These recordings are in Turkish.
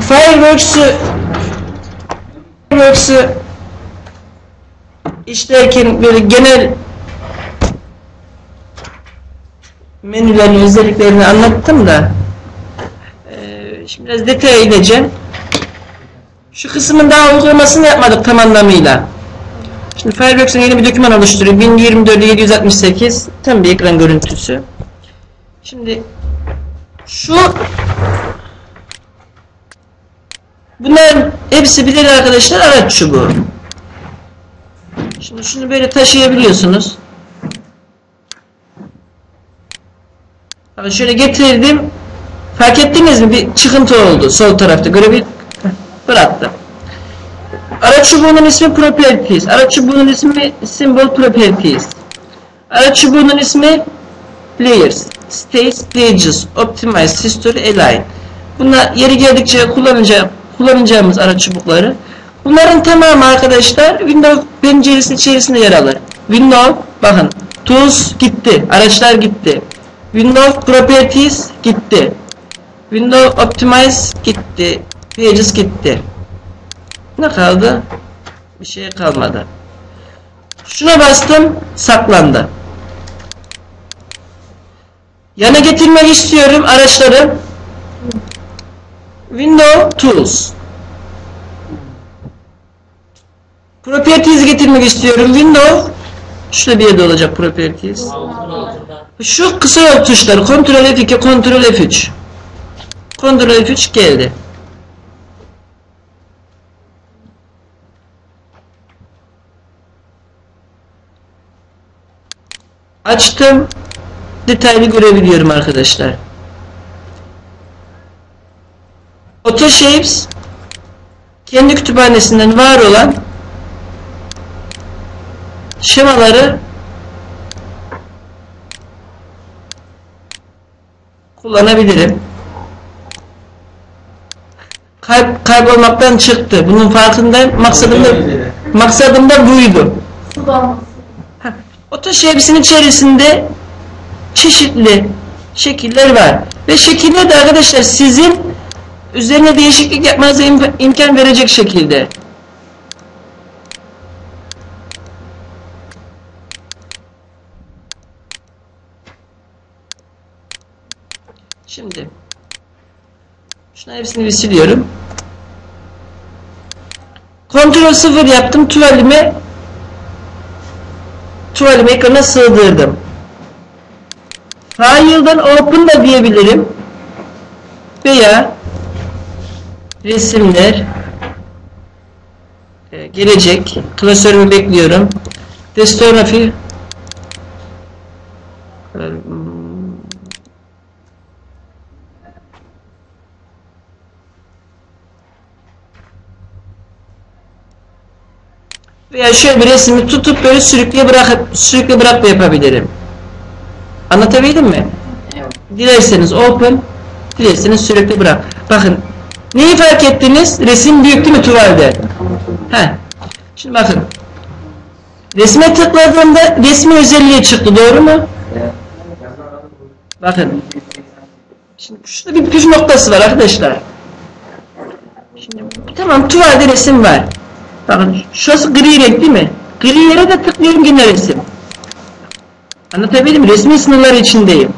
Fireworks'ü Fireworks'ü işlerken böyle genel menülerin özelliklerini anlattım da eee, şimdi biraz detaya ineceğim. Şu kısmın daha uygulamasını yapmadık tam anlamıyla. Şimdi Fireworks'ın yeni bir doküman oluşturuyor. 1024 768 tam bir ekran görüntüsü. Şimdi şu bunların hepsi bilir arkadaşlar araç çubuğu. Şimdi şunu böyle taşıyabiliyorsunuz. Bakın şöyle getirdim. Fark ettiniz mi? Bir çıkıntı oldu sol tarafta. Görebil bıraktım. Araç çubuğunun ismi Properties. Araç çubuğunun ismi Symbol Properties. Araç çubuğunun ismi Layers, Stage, Stages, Optimize, History, Align. Bunlar yeri geldikçe kullanacağım, kullanacağımız araç çubukları. Bunların tamamı arkadaşlar Windows penceresi içerisinde yer alır. Windows, bakın, Tools gitti, araçlar gitti. Windows Properties gitti. Windows Optimize gitti. Pages gitti. Ne kaldı? Bir şey kalmadı. Şuna bastım, saklandı. Yana getirmek istiyorum araçları. Window Tools. Properties getirmek istiyorum. Window Şurada bir yerde olacak Properties. Şu kısa yol tuşları Ctrl F2, Ctrl F3. Ctrl F3 geldi. Açtım. Detaylı görebiliyorum arkadaşlar. Autoshapes kendi kütüphanesinden var olan şemaları kullanabilirim. Kayb kaybolmaktan çıktı. Bunun farkındayım. Maksadım da, maksadım da buydu. Autoshapes'in içerisinde çeşitli şekiller var. Ve şekiller de arkadaşlar sizin üzerine değişiklik yapmanıza im- imkan verecek şekilde. Şimdi şunların hepsini bir siliyorum. Kontrol 0 yaptım. Tuvalimi tuvalimi ekrana sığdırdım. File'dan open da diyebilirim. Veya resimler e, gelecek. Klasörümü bekliyorum. Destografi veya şöyle bir resmi tutup böyle sürükle bırakıp sürükle bırak da yapabilirim. Anlatabildim mi? Dilerseniz open, dilerseniz sürekli bırak. Bakın, neyi fark ettiniz? Resim büyük değil mi tuvalde? Heh. Şimdi bakın. Resme tıkladığımda resmi özelliği çıktı, doğru mu? Bakın. Şimdi şurada bir püf noktası var arkadaşlar. Şimdi tamam tuvalde resim var. Bakın şurası gri renk değil mi? Gri yere de tıklıyorum yine resim. Anlatabildim mi? Resmi sınırlar içindeyim.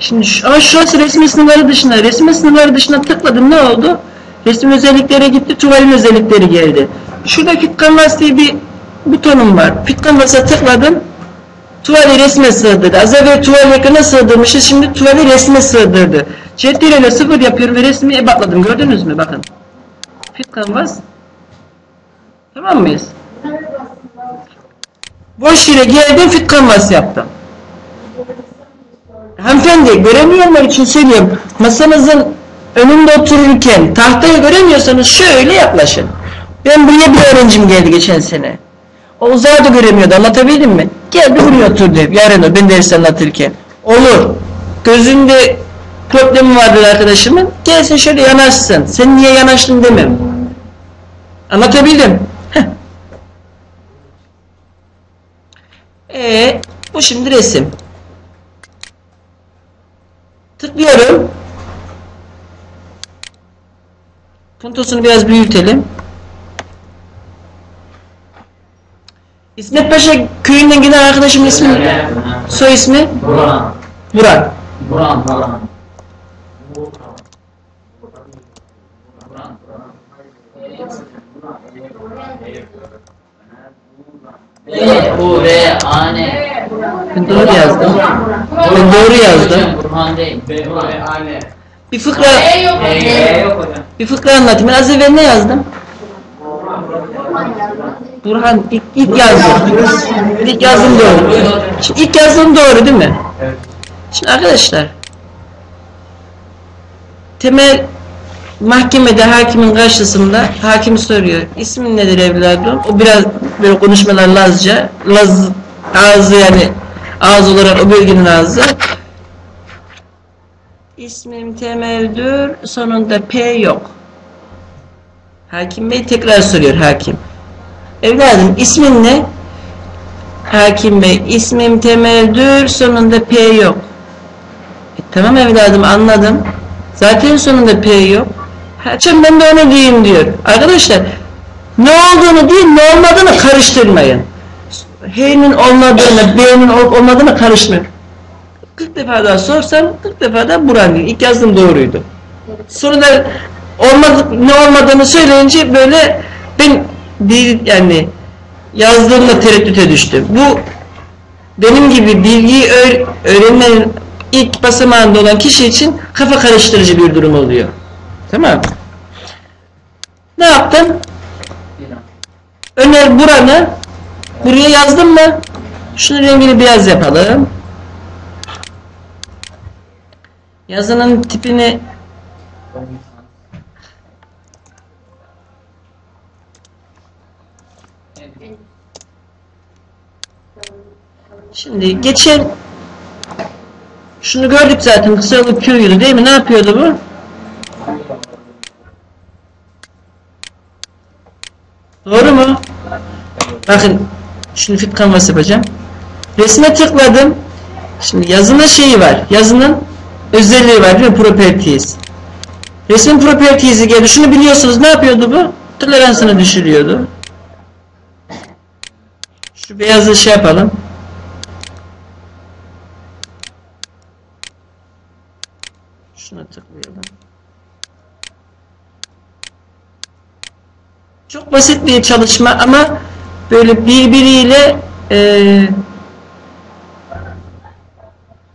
Şimdi şu, ama şurası resmi sınırları dışında. Resmi sınırları dışına tıkladım ne oldu? Resim özelliklere gitti, tuvalin özellikleri geldi. Şurada Fit Canvas diye bir butonum var. Fit Canvas'a tıkladım. Tuvali resme sığdırdı. Az evvel tuval ekrana sığdırmışız. Şimdi tuvali resme sığdırdı. Cetvel sıfır yapıyorum ve resmi ebatladım. Gördünüz mü? Bakın. Fit Canvas. Tamam mıyız? Boş yere geldim Fit Canvas yaptım. Hanımefendi göremiyorlar için söylüyorum. Masanızın önünde otururken tahtayı göremiyorsanız şöyle yaklaşın. Ben buraya bir öğrencim geldi geçen sene. O uzağı da göremiyordu anlatabildim mi? Geldi buraya oturdu hep yarın o ben ders anlatırken. Olur. Gözünde problemi vardır arkadaşımın. Gelsin şöyle yanaşsın. Sen niye yanaştın demem. Anlatabildim. Heh. Ee, bu şimdi resim. Tıklıyorum. Puntosunu biraz büyütelim. İsmet Paşa köyünden giden arkadaşımın ismi, soy ismi. Burak. Buran. Buran. B, U, R, A, N. Ben doğru yazdım. Ben doğru yazdım. Bir fıkra, bir fıkra anlatayım. Ben az evvel ne yazdım? Burhan ilk, ilk yazdım. İlk yazdım doğru. Şimdi ilk yazdığım doğru değil mi? Şimdi arkadaşlar temel mahkemede hakimin karşısında hakim soruyor. İsmin nedir evladım? O biraz böyle konuşmalar Lazca. Laz ağzı yani ağız olarak o bölgenin ağzı. İsmim Temel'dür. Sonunda P yok. Hakim Bey tekrar soruyor hakim. Evladım ismin ne? Hakim Bey ismim Temel'dür. Sonunda P yok. E, tamam evladım anladım. Zaten sonunda P yok. Ha, canım ben de onu diyeyim diyor. Arkadaşlar ne olduğunu değil ne olmadığını karıştırmayın. H'nin olmadığını, B'nin ol- olmadığını karıştırmayın. 40 defa daha sorsam 40 defa da Buran değil. İlk yazdığım doğruydu. Sonra da olmadı, ne olmadığını söyleyince böyle ben değil yani yazdığımda tereddüte düştüm. Bu benim gibi bilgiyi öğ- öğrenmenin ilk basamağında olan kişi için kafa karıştırıcı bir durum oluyor. Tamam Ne yaptım? Öner buranı buraya yazdım mı? Şunun rengini beyaz yapalım. Yazının tipini Şimdi geçen şunu gördük zaten kısa yolu Q'ydu değil mi? Ne yapıyordu bu? Doğru mu? Bakın şimdi fit canvas yapacağım. Resme tıkladım. Şimdi yazının şeyi var. Yazının özelliği var değil mi? Properties. Resmin properties'i geldi. Şunu biliyorsunuz. Ne yapıyordu bu? Toleransını düşürüyordu. Şu beyazı şey yapalım. Şuna tıklayalım. Çok basit bir çalışma ama böyle birbiriyle eee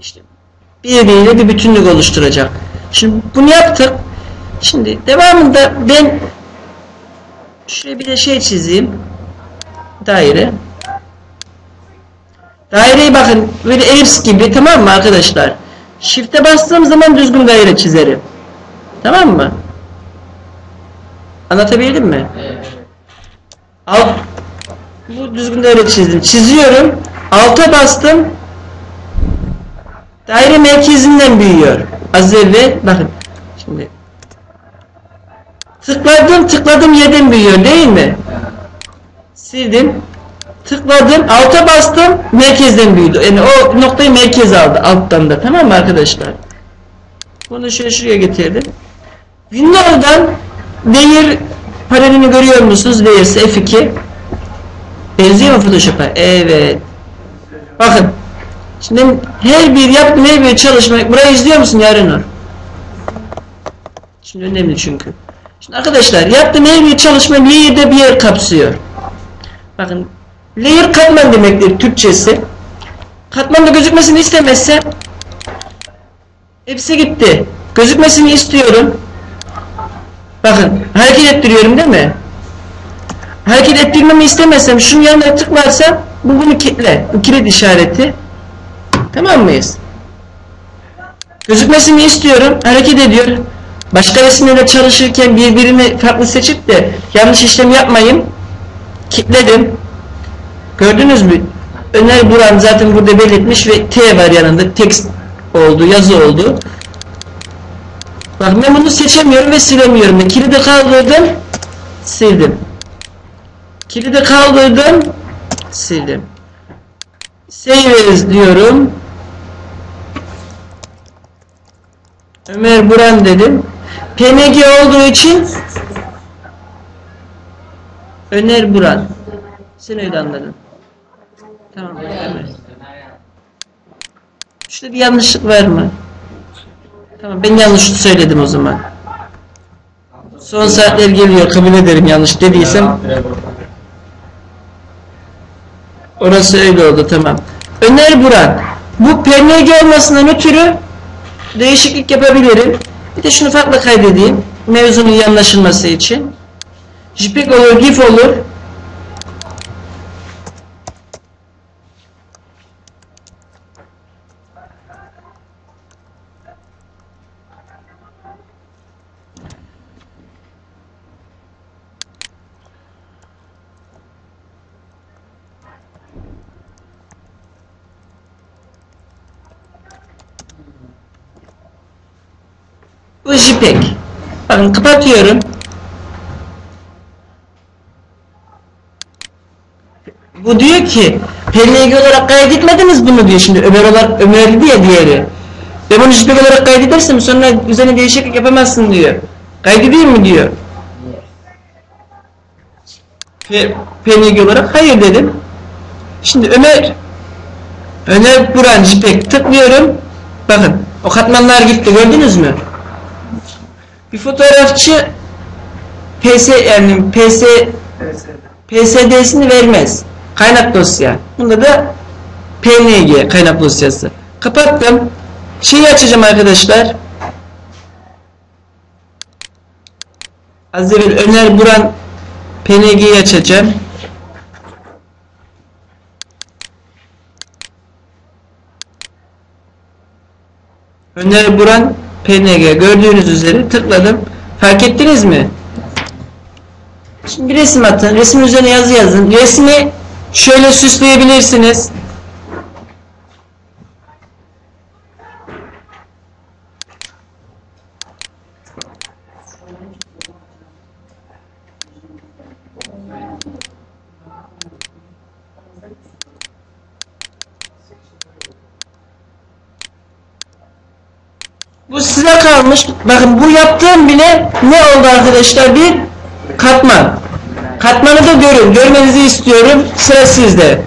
işte birbiriyle bir bütünlük oluşturacak. Şimdi bunu yaptık. Şimdi devamında ben şuraya bir de şey çizeyim. Daire. Daireyi bakın böyle elips gibi tamam mı arkadaşlar? Shift'e bastığım zaman düzgün daire çizerim. Tamam mı? Anlatabildim mi? Evet. Alt, bu düzgün daire çizdim. Çiziyorum. Alta bastım. Daire merkezinden büyüyor. Az evvel bakın. Şimdi tıkladım tıkladım yerden büyüyor değil mi? Sildim. Tıkladım. Alta bastım. Merkezden büyüdü. Yani o noktayı merkez aldı. Alttan da. Tamam mı arkadaşlar? Bunu şöyle şuraya getirdim. Windows'dan layer panelini görüyor musunuz? Layers F2. Benziyor mu Photoshop'a? Evet. Bakın. Şimdi her bir yaptığım her bir çalışma. Burayı izliyor musun Yarınur? Şimdi önemli çünkü. Şimdi arkadaşlar yaptığım her bir çalışma layer'de bir yer kapsıyor. Bakın layer katman demektir Türkçesi. Katmanda gözükmesini istemezsem hepsi gitti. Gözükmesini istiyorum. Bakın hareket ettiriyorum değil mi? Hareket ettirmemi istemezsem şunun yanına tıklarsam bu bunu kilitle. Bu kilit işareti. Tamam mıyız? Gözükmesini istiyorum. Hareket ediyor. Başka resimlerle çalışırken birbirini farklı seçip de yanlış işlem yapmayın. Kilitledim. Gördünüz mü? Öner Buran zaten burada belirtmiş ve T var yanında. Text oldu, yazı oldu. Bak ben bunu seçemiyorum ve silemiyorum. Kilidi kaldırdım, sildim. Kilidi kaldırdım, sildim. Save diyorum. Ömer Buran dedim. PNG olduğu için Öner Buran. Sen öyle anladın. Tamam. Ömer. Şurada bir yanlışlık var mı? Tamam ben yanlış söyledim o zaman. Son saatler geliyor kabul ederim yanlış dediysem. Orası öyle oldu tamam. Öner Buran. Bu PNG olmasından ötürü değişiklik yapabilirim. Bir de şunu farklı kaydedeyim. Mevzunun iyi anlaşılması için. JPEG olur, GIF olur. Bu JPEG. Bakın kapatıyorum. Bu diyor ki PNG olarak kaydetmediniz bunu diyor şimdi Ömer olarak Ömer diye diğeri. Ve bunu JPEG olarak kaydedersem sonra üzerine değişiklik yapamazsın diyor. Kaydedeyim mi diyor. P PNG olarak hayır dedim. Şimdi Ömer Ömer Buran JPEG tıklıyorum. Bakın o katmanlar gitti gördünüz mü? Bir fotoğrafçı PS yani PS PSD'sini vermez. Kaynak dosya. Bunda da PNG kaynak dosyası. Kapattım. Şeyi açacağım arkadaşlar. Az evvel Öner Buran PNG'yi açacağım. Öner Buran PNG gördüğünüz üzere tıkladım. Fark ettiniz mi? Şimdi bir resim atın. Resmin üzerine yazı yazın. Resmi şöyle süsleyebilirsiniz. Bu size kalmış. Bakın bu yaptığım bile ne oldu arkadaşlar? Bir katman. Katmanı da görün. Görmenizi istiyorum. Sıra sizde.